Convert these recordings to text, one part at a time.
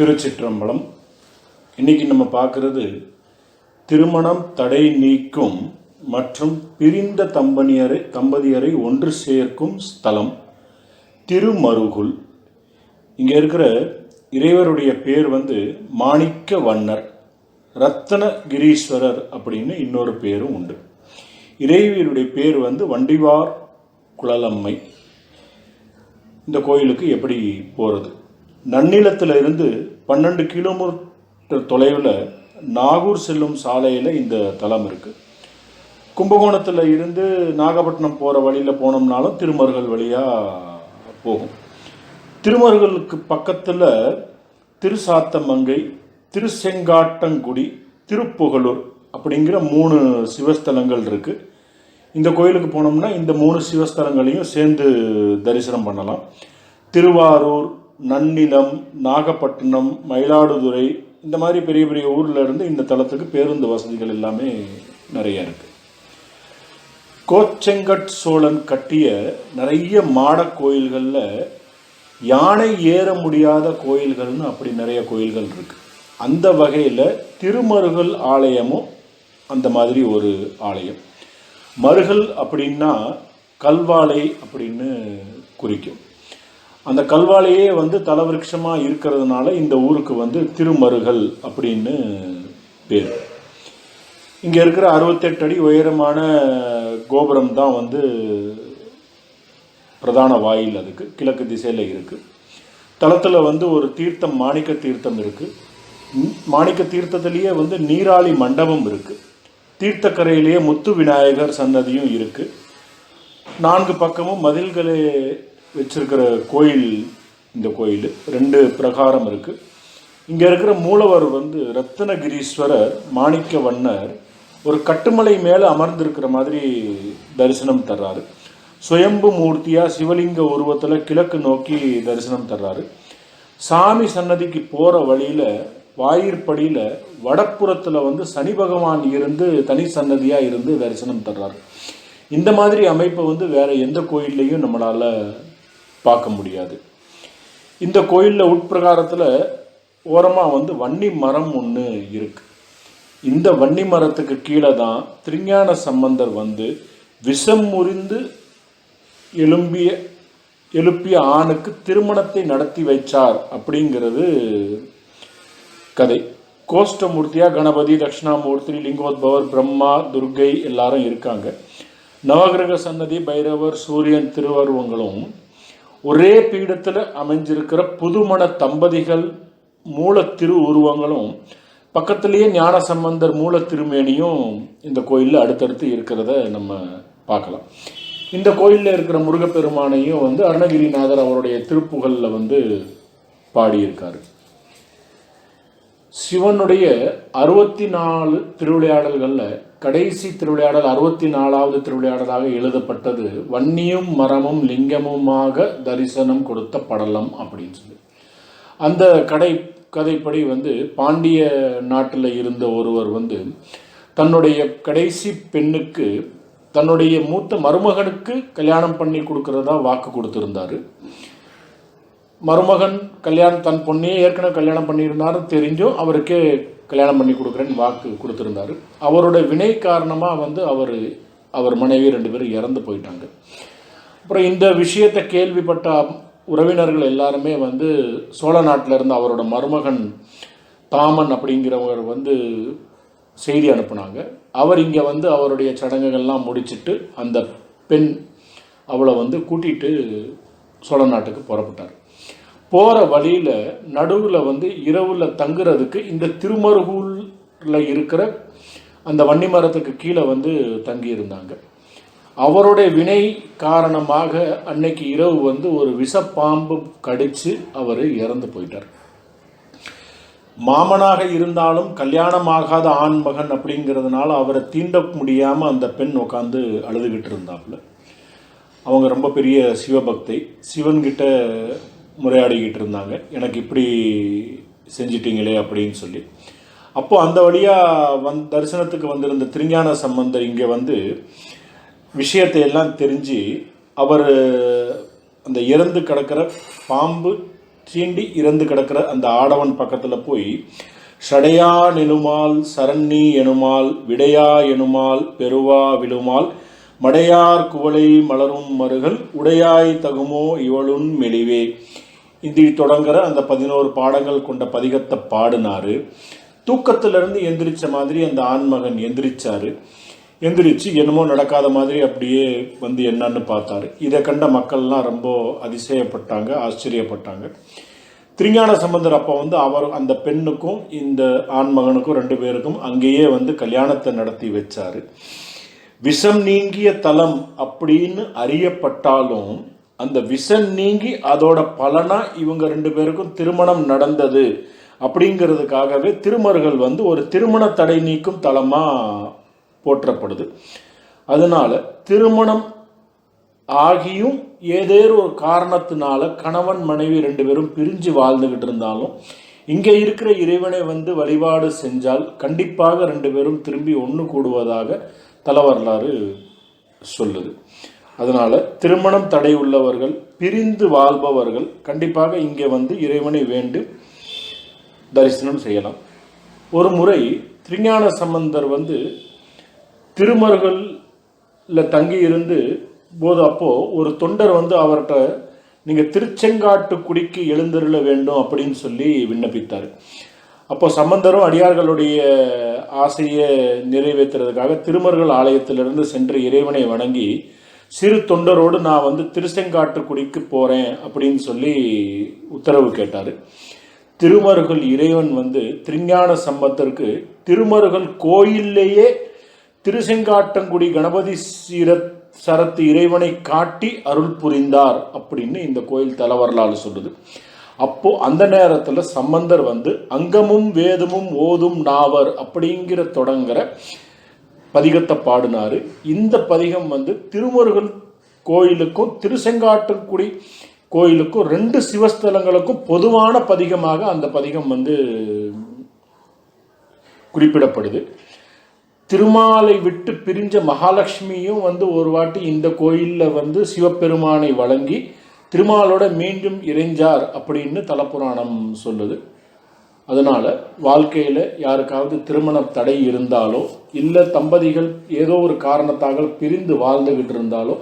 திருச்சிற்றம்பலம். இன்னைக்கு நம்ம பார்க்குறது திருமணம் தடை நீக்கும் மற்றும் பிரிந்த தம்பனியரை தம்பதியரை ஒன்று சேர்க்கும் ஸ்தலம் திருமருகுல். இங்கே இருக்கிற இறைவருடைய பேர் வந்து மாணிக்க வண்ணர் ரத்தனகிரீஸ்வரர் அப்படின்னு இன்னொரு பேரும் உண்டு. இறைவியருடைய பேர் வந்து வண்டிவார் குழலம்மை. இந்த கோயிலுக்கு எப்படி போகிறது நன்னிலத்தில் இருந்து பன்னெண்டு கிலோமீட்டர் தொலைவில் நாகூர் செல்லும் சாலையில் இந்த தலம் இருக்குது கும்பகோணத்தில் இருந்து நாகப்பட்டினம் போகிற வழியில் போனோம்னாலும் திருமருகல் வழியாக போகும். திருமருகலுக்கு பக்கத்தில் திருசாத்தமங்கை திருசெங்காட்டங்குடி திருப்புகலூர் அப்படிங்கிற மூணு சிவஸ்தலங்கள் இருக்குது இந்த கோயிலுக்கு போனோம்னா இந்த மூணு சிவஸ்தலங்களையும் சேர்ந்து தரிசனம் பண்ணலாம். திருவாரூர் நன்னிலம் நாகப்பட்டினம் மயிலாடுதுறை இந்த மாதிரி பெரிய பெரிய ஊரில் இருந்து இந்த தலத்துக்கு பேருந்து வசதிகள் எல்லாமே நிறைய இருக்குது கோச்செங்கட் சோழன் கட்டிய நிறைய மாடக் கோயில்களில் யானை ஏற முடியாத கோயில்கள்னு அப்படி நிறைய கோயில்கள் இருக்கு. அந்த வகையில் திருமருகல் ஆலயமும் அந்த மாதிரி ஒரு ஆலயம். மருகல் அப்படின்னா கல்வாலை அப்படின்னு குறிக்கும். அந்த கல்வாலையே வந்து தலவிருட்சமாக இருக்கிறதுனால இந்த ஊருக்கு வந்து திருமருகல் அப்படின்னு பேர். இங்கே இருக்கிற அறுபத்தெட்டு அடி உயரமான கோபுரம் தான் வந்து பிரதான வாயில் அதுக்கு கிழக்கு திசையில் இருக்குது தளத்தில் வந்து ஒரு தீர்த்தம் மாணிக்க தீர்த்தம் இருக்குது மாணிக்க தீர்த்தத்திலேயே வந்து நீராளி மண்டபம் இருக்குது தீர்த்தக்கரையிலேயே முத்து விநாயகர் சன்னதியும் இருக்குது நான்கு பக்கமும் மதில்களை வச்சிருக்கிற கோயில் இந்த கோயில் ரெண்டு பிரகாரம் இருக்குது இங்கே இருக்கிற மூலவர் வந்து ரத்னகிரீஸ்வரர் மாணிக்க வண்ணர் ஒரு கட்டுமலை மேலே அமர்ந்திருக்கிற மாதிரி தரிசனம் தர்றாரு. சுயம்பு மூர்த்தியாக சிவலிங்க உருவத்தில் கிழக்கு நோக்கி தரிசனம் தர்றாரு. சாமி சன்னதிக்கு போகிற வழியில் வாயிற்படியில் வடப்புறத்தில் வந்து சனி பகவான் இருந்து தனி சன்னதியாக இருந்து தரிசனம் தர்றாரு. இந்த மாதிரி அமைப்பை வந்து வேறு எந்த கோயில்லையும் நம்மளால் பார்க்க முடியாது. இந்த கோயிலில் உட்பிரகாரத்தில் ஓரமாக வந்து வன்னி மரம் ஒன்று இருக்கு. இந்த வன்னி மரத்துக்கு கீழே தான் திருஞான சம்பந்தர் வந்து விஷம் முறிந்து எழும்பிய எழுப்பிய ஆணுக்கு திருமணத்தை நடத்தி வைச்சார் அப்படிங்கிறது கதை. கோஷ்டமூர்த்தியா கணபதி தட்சிணாமூர்த்தி லிங்கோத்பவர் பிரம்மா துர்கை எல்லாரும் இருக்காங்க. நவகிரக சன்னதி பைரவர் சூரியன் திருவருவங்களும் ஒரே பீடத்தில் அமைஞ்சிருக்கிற புதுமண தம்பதிகள் மூல திரு உருவங்களும் பக்கத்திலேயே ஞான சம்பந்தர் மூல திருமேனியும் இந்த கோயிலில் அடுத்தடுத்து இருக்கிறத நம்ம பார்க்கலாம். இந்த கோயிலில் இருக்கிற முருகப்பெருமானையும் வந்து அருணகிரிநாதர் அவருடைய திருப்புகழில் வந்து பாடியிருக்காரு. சிவனுடைய அறுபத்தி நாலு திருவிளையாடல்களில் கடைசி திருவிளையாடல் அறுபத்தி நாலாவது திருவிளையாடலாக எழுதப்பட்டது. வன்னியும் மரமும் லிங்கமுமாக தரிசனம் கொடுத்த படலம் அப்படின்னு சொல்லி. அந்த கடை கதைப்படி வந்து பாண்டிய நாட்டில் இருந்த ஒருவர் வந்து தன்னுடைய கடைசி பெண்ணுக்கு தன்னுடைய மூத்த மருமகனுக்கு கல்யாணம் பண்ணி கொடுக்கறதா வாக்கு கொடுத்துருந்தாரு. மருமகன் கல்யாணம் தன் பொண்ணையே ஏற்கனவே கல்யாணம் பண்ணியிருந்தாரு தெரிஞ்சும் அவருக்கே கல்யாணம் பண்ணி கொடுக்குறேன்னு வாக்கு கொடுத்துருந்தாரு. அவரோட வினை காரணமாக வந்து அவர் அவர் மனைவி ரெண்டு பேரும் இறந்து போயிட்டாங்க. அப்புறம் இந்த விஷயத்தை கேள்விப்பட்ட உறவினர்கள் எல்லாருமே வந்து சோழ நாட்டில் இருந்து அவரோட மருமகன் தாமன் அப்படிங்கிறவர் வந்து செய்தி அனுப்புனாங்க. அவர் இங்கே வந்து அவருடைய சடங்குகள்லாம் முடிச்சிட்டு அந்த பெண் அவளை வந்து கூட்டிகிட்டு சோழ நாட்டுக்கு புறப்பட்டார். போகிற வழியில் நடுவில் வந்து இரவில் தங்குறதுக்கு இந்த திருமருகூரில் இருக்கிற அந்த வன்னி மரத்துக்கு கீழே வந்து தங்கியிருந்தாங்க. அவருடைய வினை காரணமாக அன்னைக்கு இரவு வந்து ஒரு விஷப்பாம்பு கடித்து அவர் இறந்து போயிட்டார். மாமனாக இருந்தாலும் கல்யாணமாகாத ஆண் மகன் அப்படிங்கிறதுனால அவரை தீண்ட முடியாமல் அந்த பெண் உட்காந்து அழுதுகிட்டு இருந்தாப்புல. அவங்க ரொம்ப பெரிய சிவபக்தை சிவன்கிட்ட முறையாடிக்கிட்டு இருந்தாங்க. எனக்கு இப்படி செஞ்சிட்டீங்களே அப்படின்னு சொல்லி. அப்போது அந்த வழியாக வந் தரிசனத்துக்கு வந்திருந்த திருஞான சம்பந்தர் இங்கே வந்து விஷயத்தை எல்லாம் தெரிஞ்சு அவர் அந்த இறந்து கிடக்கிற பாம்பு சீண்டி இறந்து கிடக்கிற அந்த ஆடவன் பக்கத்தில் போய் ஷடையா நெனுமால் சரண்ணி எனுமால் விடையா எனுமால் பெருவா விழுமால் மடையார் குவளை மலரும் மருகள் உடையாய் தகுமோ இவளுன் மெலிவே. இது தொடங்குற அந்த பதினோரு பாடங்கள் கொண்ட பதிகத்தை பாடினாரு. தூக்கத்திலிருந்து எந்திரிச்ச மாதிரி அந்த ஆண்மகன் எந்திரிச்சாரு. எந்திரிச்சு என்னமோ நடக்காத மாதிரி அப்படியே வந்து என்னன்னு பார்த்தாரு. இதை கண்ட மக்கள்லாம் ரொம்ப அதிசயப்பட்டாங்க ஆச்சரியப்பட்டாங்க. திருஞான சம்பந்தர் அப்போ வந்து அவர் அந்த பெண்ணுக்கும் இந்த ஆண்மகனுக்கும் ரெண்டு பேருக்கும் அங்கேயே வந்து கல்யாணத்தை நடத்தி வச்சாரு. விஷம் நீங்கிய தலம் அப்படின்னு அறியப்பட்டாலும் அந்த விஷம் நீங்கி அதோட பலனா இவங்க ரெண்டு பேருக்கும் திருமணம் நடந்தது அப்படிங்கிறதுக்காகவே திருமருகள் வந்து ஒரு திருமண தடை நீக்கும் தலமா போற்றப்படுது. அதனால திருமணம் ஆகியும் ஏதேனும் ஒரு காரணத்தினால கணவன் மனைவி ரெண்டு பேரும் பிரிஞ்சு வாழ்ந்துகிட்டு இருந்தாலும் இங்கே இருக்கிற இறைவனை வந்து வழிபாடு செஞ்சால் கண்டிப்பாக ரெண்டு பேரும் திரும்பி ஒன்று கூடுவதாக தலவரலாறு சொல்லுது. அதனால் திருமணம் தடை உள்ளவர்கள் பிரிந்து வாழ்பவர்கள் கண்டிப்பாக இங்கே வந்து இறைவனை வேண்டு தரிசனம் செய்யலாம். ஒரு முறை திருஞான சம்பந்தர் வந்து திருமர்களில் தங்கி இருந்து போது அப்போது ஒரு தொண்டர் வந்து அவர்கிட்ட நீங்கள் திருச்செங்காட்டு குடிக்கு எழுந்தருள வேண்டும் அப்படின்னு சொல்லி விண்ணப்பித்தார். அப்போ சம்பந்தரும் அடியார்களுடைய ஆசையை நிறைவேற்றுறதுக்காக திருமருகல் ஆலயத்திலிருந்து சென்று இறைவனை வணங்கி சிறு தொண்டரோடு நான் வந்து திருச்செங்காட்டு குடிக்கு போகிறேன் அப்படின்னு சொல்லி உத்தரவு கேட்டார். திருமருகல் இறைவன் வந்து திருஞான சம்பந்தருக்கு திருமருகல் கோயிலேயே திருசெங்காட்டங்குடி கணபதி சீர சரத்து இறைவனை காட்டி அருள் புரிந்தார் அப்படின்னு இந்த கோயில் தலவரலாறு சொல்லுது. அப்போ அந்த நேரத்தில் சம்பந்தர் வந்து அங்கமும் வேதமும் ஓதும் நாவர் அப்படிங்கிற தொடங்குற பதிகத்தை பாடினாரு. இந்த பதிகம் வந்து திருமுருகன் கோயிலுக்கும் திருசெங்காட்டுக்குடி கோயிலுக்கும் ரெண்டு சிவஸ்தலங்களுக்கும் பொதுவான பதிகமாக அந்த பதிகம் வந்து குறிப்பிடப்படுது. திருமாலை விட்டு பிரிஞ்ச மகாலட்சுமியும் வந்து ஒரு வாட்டி இந்த கோயிலில் வந்து சிவபெருமானை வழங்கி திருமாலோட மீண்டும் இறைஞ்சார் அப்படின்னு தலப்புராணம் சொல்லுது. அதனால் வாழ்க்கையில் யாருக்காவது திருமண தடை இருந்தாலோ இல்லை தம்பதிகள் ஏதோ ஒரு காரணத்தாக பிரிந்து வாழ்ந்துகிட்டு இருந்தாலோ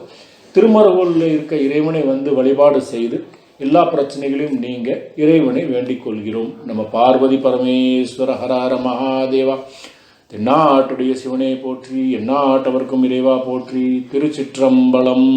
திருமருகூரில் இருக்க இறைவனை வந்து வழிபாடு செய்து எல்லா பிரச்சனைகளையும் நீங்க இறைவனை வேண்டிக் கொள்கிறோம். நம்ம பார்வதி பரமேஸ்வர ஹரஹர மகாதேவா. தென்னாட்டுடைய சிவனை போற்றி எந்நாட்டவர்க்கும் இறைவா போற்றி திருச்சிற்றம்பலம்.